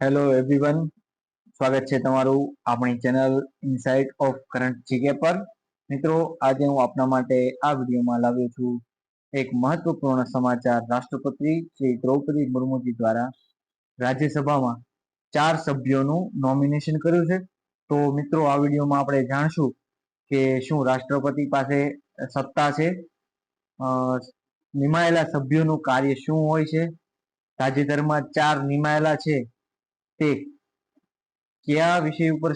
Hello everyone સ્વાગત છે તમારું આપણી channel insight of current GK પર. મિત્રો, આજે હું આપના માટે આ વિડીયોમાં લાવ્યો છું એક મહત્વપૂર્ણ સમાચાર રાષ્ટ્રપતિ શ્રી દ્રૌપદી મુર્મુજી દ્વારા રાજ્યસભામાં ચાર સભ્યોનું નોમિનેશન કર્યું છે. તો મિત્રો, આ વિડીયોમાં આપણે જાણશું કે શું રાષ્ટ્રપતિ પાસે સત્તા છે? નિમાયેલા સભ્યોનું કાર્ય શું હોય છે? તાજેતરમાં ચાર નિમાયેલા છે. તે કયા વિષય ઉપર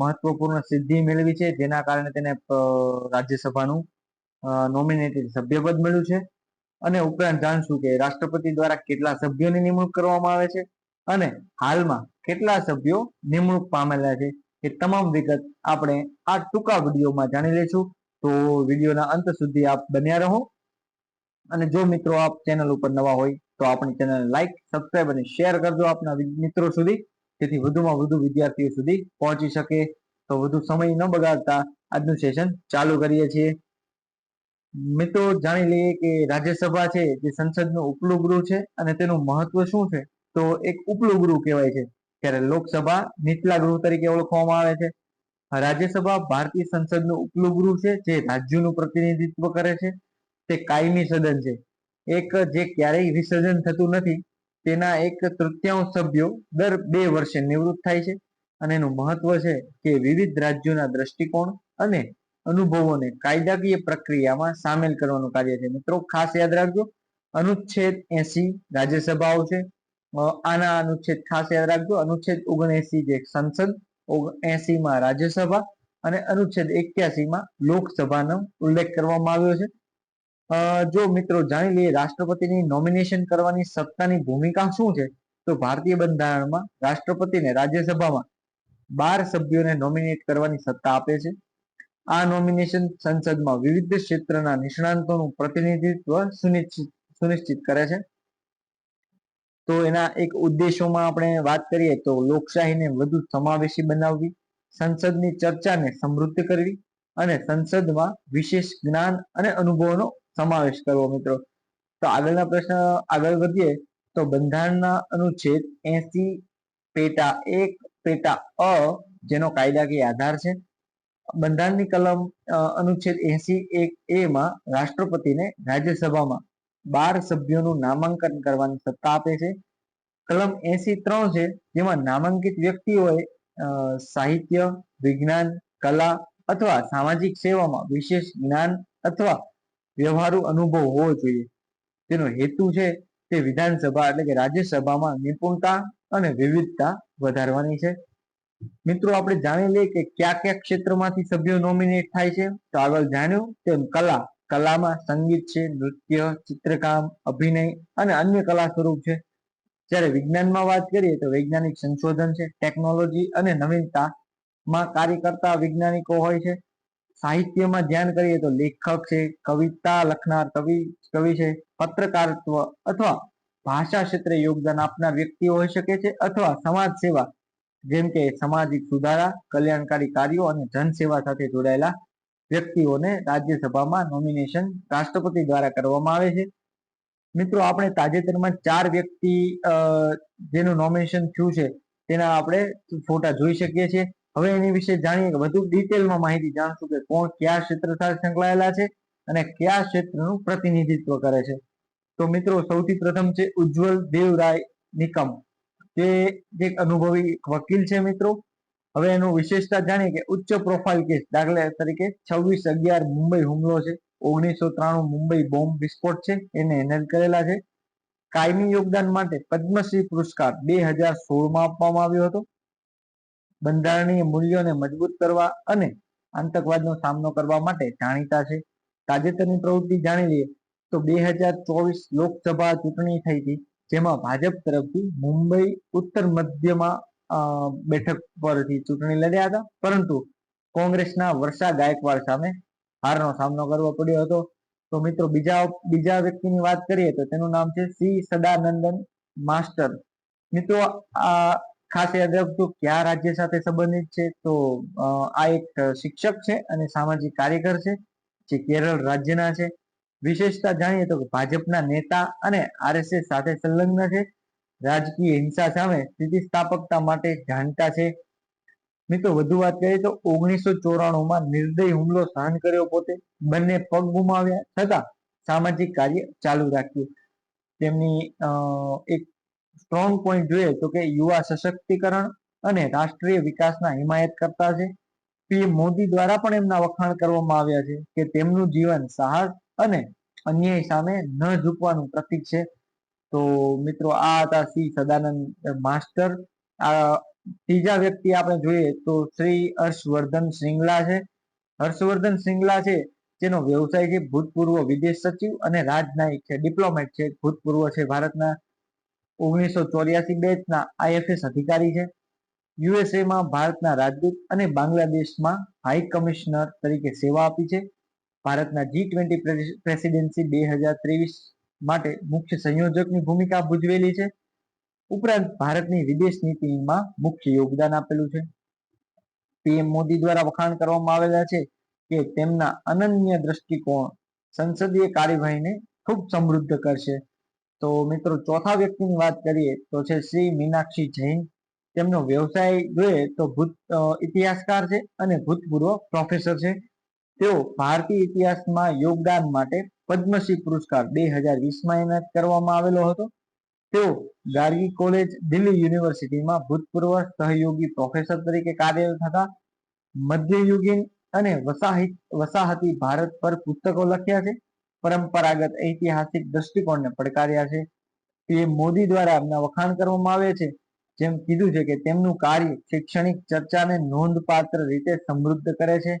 મહત્વપૂર્ણ સિદ્ધિ મેળવી છે? જેના કારણે તેને રાજ્યસભાનું નોમિનેટેડ સભ્યપદ મળ્યું છે? અને ઉપરાંત જાણશું કે રાષ્ટ્રપતિ દ્વારા કેટલા સભ્યોની નિમણૂક કરવામાં આવે છે? અને હાલમાં કેટલા સભ્યો નિમણૂક પામેલા છે? એ તમામ વિગત આપણે આ ટૂંકા વિડીયોમાં જાણી લઈશું. તો વિડીયોના અંત સુધી આપ બન્યા રહો. અને જો મિત્રો આપ ચેનલ ઉપર નવા હોય તો આપણી ચેનલ લાઈક સબસ્ક્રાઈબ અને શેર કરજો આપના મિત્રો સુધી. જેથી વધુમાં વધુ વિદ્યાર્થીઓ સુધી પહોંચી શકે. તો વધુ સમય ન બગાડતા આજનું સેશન ચાલુ કરીએ છીએ. મિત્રો, જાણી લઈએ કે રાજ્યસભા છે જે સંસદનું ઉપલું ગૃહ છે અને તેનું મહત્વ શું છે? તો એક ઉપલું ગૃહ કહેવાય છે. ત્યારે લોકસભા નીચલા ગૃહ તરીકે ઓળખવામાં આવે છે. રાજ્યસભા ભારતીય સંસદનું ઉપલું ગૃહ છે જે રાજ્યોનું પ્રતિનિધિત્વ કરે છે. તે કાયમી સદન છે. એક જે ક્યારેય વિસર્જન થતું નથી, તેના એક તૃતીયાંશ સભ્યો દર બે વર્ષે નિવૃત્ત થાય છે. અને એનું મહત્વ છે કે વિવિધ રાજ્યોના દ્રષ્ટિકોણ અને અનુભવોને કાયદાકીય પ્રક્રિયામાં સામેલ કરવાનું કાર્ય છે. મિત્રો, ખાસ યાદ રાખજો, અનુચ્છેદ એસી રાજ્યસભાઓ છે. આના અનુચ્છેદ ખાસ યાદ રાખજો. અનુચ્છેદ ઓગણએસી જે સંસદ એસી માં રાજ્યસભા અને અનુચ્છેદ એક્યાસી માં લોકસભાનો ઉલ્લેખ કરવામાં આવ્યો છે. જો મિત્રો જાણી લઈએ રાષ્ટ્રપતિની નોમિનેશન કરવાની સત્તાની ભૂમિકા શું છે, તો ભારતીય બંધારણમાં રાષ્ટ્રપતિને રાજ્યસભામાં બાર સભ્યોને નોમિનેટ કરવાની સત્તા આપે છે. આ નોમિનેશન સંસદમાં વિવિધ ક્ષેત્રના નિષ્ણાંતોનું પ્રતિનિધિત્વ સુનિશ્ચિત કરે છે. તો એના એક ઉદ્દેશોમાં આપણે વાત કરીએ તો લોકશાહીને વધુ સમાવેશી બનાવવી, સંસદની ચર્ચાને સમૃદ્ધ કરવી અને સંસદમાં વિશેષ જ્ઞાન અને અનુભવોનો સમાવેશ કરવો મિત્રો. તો આગળના પ્રશ્ન આગળ વધીએ તો બંધારણના અનુચ્છેદ એસી પેટા એક પેટા અ જેનો કાયદાકીય આધાર છે. બંધારણની કલમ અનુચ્છેદ એસી એક એ માં રાષ્ટ્રપતિને રાજ્યસભામાં બાર સભ્યોનું નામાંકન કરવાની સત્તા આપે છે. કલમ એસી ત્રણ છે જેમાં નામાંકિત વ્યક્તિઓએ સાહિત્ય, વિજ્ઞાન, કલા અથવા સામાજિક સેવામાં વિશેષ જ્ઞાન અથવા વ્યવહારુ અનુભવ હોવો જોઈએ. તેનો હેતુ છે તે વિધાનસભા એટલે કે રાજ્યસભામાં નિપુણતા અને વિવિધતા વધારવાની છે. મિત્રો, આપણે જાણી લઈએ કે કયા કયા ક્ષેત્રમાંથી સભ્યો નોમિનેટ થાય છે. તો આગળ જાણ્યું તેમ કલા. કલામાં સંગીત છે, નૃત્ય, ચિત્રકામ, અભિનય અને અન્ય કલા સ્વરૂપ છે. જ્યારે વિજ્ઞાનમાં વાત કરીએ તો વૈજ્ઞાનિક સંશોધન છે, ટેકનોલોજી અને નવીનતામાં કાર્ય કરતા વૈજ્ઞાનિકો હોય છે. સાહિત્યમાં ધ્યાન કરીએ તો લેખક છે, કવિતા લખનાર, કવિ કવિ છે, પત્રકારત્વ અથવા ભાષા ક્ષેત્રે યોગદાન આપનાર વ્યક્તિઓ હોઈ શકે છે અથવા સમાજ સેવા, જેમ કે સામાજિક સુધારા, કલ્યાણકારી કાર્યો અને જનસેવા સાથે જોડાયેલા વ્યક્તિઓને રાજ્યસભામાં નોમિનેશન રાષ્ટ્રપતિ દ્વારા કરવામાં આવે છે. મિત્રો, આપણે તાજેતરમાં ચાર વ્યક્તિ જેનું નોમિનેશન થયું છે, તેના આપણે ફોટા જોઈ શકીએ છીએ. હવે એની વિશે જાણીએ કે વધુ ડિટેલમાં માહિતી જાણશું કે કોણ કયા ક્ષેત્ર સાથે સંકળાયેલા છે અને કયા ક્ષેત્રનું પ્રતિનિધિત્વ કરે છે. તો મિત્રો, સૌથી પ્રથમ છે ઉજ્જવલ દેવરાય નિકમ. તે એક અનુભવી વકીલ છે મિત્રો, હવે એનું વિશેષતા જાણીએ કે ઉચ્ચ પ્રોફાઇલ કેસ દાખલા તરીકે છવ્વીસ અગિયાર મુંબઈ હુમલો છે, ઓગણીસો ત્રાણું મુંબઈ બોમ્બ વિસ્ફોટ છે, એને હેન્ડલ કરેલા છે. કાયમી યોગદાન માટે પદ્મશ્રી પુરસ્કાર બે હજાર સોળમાં આપવામાં આવ્યો હતો. બંધારણીય મૂલ્યોને મજબૂત કરવા અને આતંકવાદનો સામનો કરવા માટે જાણીતા છે. તાજેતરની પ્રવૃત્તિ જાણી લઈએ તો બે હજાર ચોવીસ લોકસભા ચૂંટણી થઈ હતી, જેમાં ભાજપ તરફથી મુંબઈ ઉત્તર મધ્યમાં બેઠક પરથી ચૂંટણી લડ્યા હતા. પરંતુ કોંગ્રેસના વર્ષા ગાયકવાડ સામે હારનો સામનો કરવો પડ્યો હતો. તો મિત્રો, બીજા બીજા વ્યક્તિની વાત કરીએ તો તેનું નામ છે સી સદાનંદન માસ્ટર. મિત્રો, આ ખાસ યાદ રાખજો કયા રાજ્ય સાથે સંબંધિત છે? તો આ એક શિક્ષક છે અને સામાજિક કાર્યકર છે, જે કેરળ રાજ્યના છે. વિશેષતા જાણીએ તો ભાજપના નેતા અને આરએસએસ સાથે સંલગ્ન છે. રાજકીય હિંસા સામે સ્થિતિસ્થાપકતા માટે જાણતા છે. મિત્રો, વધુ વાત કરીએ તો ઓગણીસો ચોરાણું માં નિર્દય હુમલો સહન કર્યો પોતે. બંને પગ ગુમાવ્યા. છતાં સામાજિક કાર્ય ચાલુ રાખ્યું. તેમની એક સ્ટ્રોંગ પોઈન્ટ જોઈએ તો કે યુવા સશક્તિકરણ અને રાષ્ટ્રીય વિકાસના હિમાયત કરતા છે. પીએમ મોદી દ્વારા પણ એમના વખાણ કરવામાં આવ્યા છે કે તેમનું જીવન સાહસ અને અન્યાય સામે ન ઝૂકવાનું પ્રતીક છે. તો મિત્રો, આ હતા શ્રી સદાનંદ માસ્ટર. આ ત્રીજા વ્યક્તિ આપણે જોઈએ તો શ્રી હર્ષવર્ધન શ્રીંગલા છે. હર્ષવર્ધન શ્રીંગલા છે જેનો વ્યવસાય છે ભૂતપૂર્વ વિદેશ સચિવ અને રાજનાયક છે. ડિપ્લોમેટ છે, ભૂતપૂર્વ છે ભારતના. ઓગણીસો ચોર્યાસી બેચના આઈએફએસ અધિકારી છે. યુએસએ માં ભારતના રાજદૂત અને બાંગ્લાદેશમાં હાઈ કમિશનર તરીકે સેવા આપી છે. ભારતના જી ટ્વેન્ટી પ્રેસિડેન્સી બે હજાર ત્રેવીસ માટે મુખ્ય સંયોજકની ભૂમિકા ભજવેલી છે. ઉપરાંત ભારતની વિદેશ નીતિમાં મુખ્ય યોગદાન આપેલું છે. પીએમ મોદી દ્વારા વખાણ કરવામાં આવેલા છે કે તેમના અનન્ય દ્રષ્ટિકોણ સંસદીય કાર્યવાહીને ખૂબ સમૃદ્ધ કરશે. તો મિત્રો ચોથા વ્યક્તિની વાત કરીએ તો છે શ્રી મીનાક્ષી જૈન. તેમનો વ્યવસાય જોઈએ તો ભૂત ઇતિહાસકાર છે અને ભૂતપૂર્વ પ્રોફેસર છે. તેઓ ભારતીય ઇતિહાસમાં યોગદાન માટે પદ્મશ્રી પુરસ્કાર બે હજાર વીસમાં એનાયત કરવામાં આવેલો હતો. તેઓ ગાર્ગી કોલેજ, દિલ્હી યુનિવર્સિટીમાં ભૂતપૂર્વ સહયોગી પ્રોફેસર તરીકે કાર્યરત હતા. મધ્યયુગીન અને વસાહિત વસાહતી ભારત પર પુસ્તકો લખ્યા છે. પરંપરાગત ઐતિહાસિક દ્રષ્ટિકોણને પડકાર્યા છે. તે મોદી દ્વારા એમના વખાણ કરવામાં આવે છે. જેમ કીધું છે કે તેમનું કાર્ય શૈક્ષણિક ચર્ચાને નોંધપાત્ર રીતે સમૃદ્ધ કરે છે.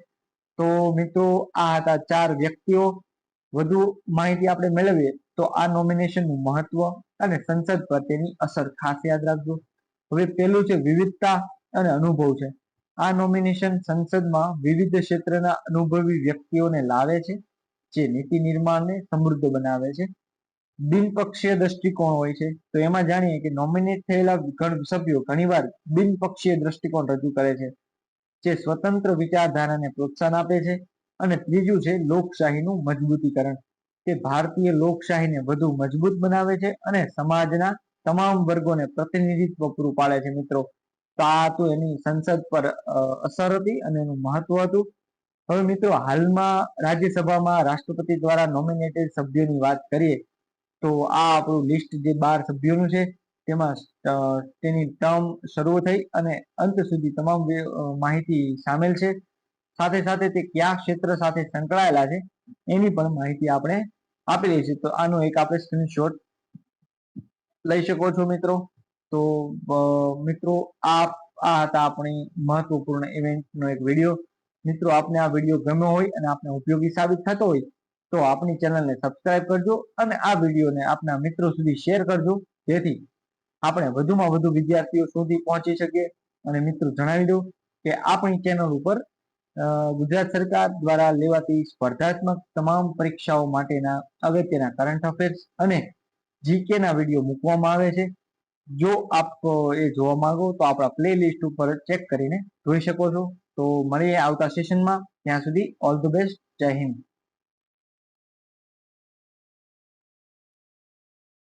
તો મિત્રો, આ હતા ચાર વ્યક્તિઓ. વધુ માહિતી આપણે મેળવીએ તો આ નોમિનેશનનું મહત્વ અને સંસદ પર તેની અસર ખાસ યાદ રાખજો. હવે પેલું છે વિવિધતા અને અનુભવ છે. આ નોમિનેશન સંસદમાં વિવિધ ક્ષેત્રના અનુભવી વ્યક્તિઓને લાવે છે. જે નીતિ નિર્માણને સમૃદ્ધ બનાવે છે. બિનપક્ષીય દ્રષ્ટિકોણ હોય છે. તો એમાં જાણીએ કે નોમિનેટ થયેલા સભ્યો ઘણીવાર બિનપક્ષીય દ્રષ્ટિકોણ રજૂ કરે છે, જે સ્વતંત્ર વિચારધારાને પ્રોત્સાહન આપે છે અને ત્રીજું છે લોકશાહીનું મજબૂતીકરણ તે ભારતીય લોકશાહીને વધુ મજબૂત બનાવે છે અને સમાજના તમામ વર્ગોને પ્રતિનિધિત્વ પૂરું પાડે છે મિત્રો. તો આ હતું એની સંસદ પર અસર હતી અને એનું મહત્વ હતું. હવે મિત્રો, હાલમાં રાજ્યસભામાં રાષ્ટ્રપતિ દ્વારા નોમિનેટેડ સભ્યોની વાત કરીએ, તો આ આપણું લિસ્ટ જે બાર સભ્યોનું છે, તેમાં તેની ટર્મ શરૂ થઈ અને અંત સુધી તમામ માહિતી સામેલ છે. સાથે સાથે તે કયા ક્ષેત્ર સાથે સંકળાયેલા છે, એની પણ માહિતી આપણે આપેલી છે. તો આનો એક આપણે સ્ક્રીનશોટ લઈ શકો છો મિત્રો. તો મિત્રો, આ આ હતા આપણી મહત્વપૂર્ણ ઇવેન્ટનો એક વીડિયો મિત્રો, આપને આ વીડિયો ગમ્યો હોય અને આપને ઉપયોગી સાબિત થતો હોય, તો આપણી ચેનલને સબસ્ક્રાઇબ કરજો અને આ વિડીયોને આપના મિત્રો સુધી શેર કરજો, જેથી આપણે વધુમાં વધુ વિદ્યાર્થીઓ સુધી પહોંચી શકીએ. અને મિત્રો, જણાવી દઉં કે આપણી ચેનલ ઉપર ગુજરાત સરકાર દ્વારા લેવાતી સ્પર્ધાત્મક તમામ પરીક્ષાઓ માટેના અગત્યના કરંટ અફેર્સ અને જીકે ના વીડિયો મૂકવામાં આવે છે. જો આપ એ જોવા માંગો તો આપણા પ્લે લિસ્ટ ઉપર ચેક કરીને જોઈ શકો છો. તો મળીએ આવતા સેશનમાં ત્યાં સુધી ઓલ ધ બેસ્ટ જય હિન્દ.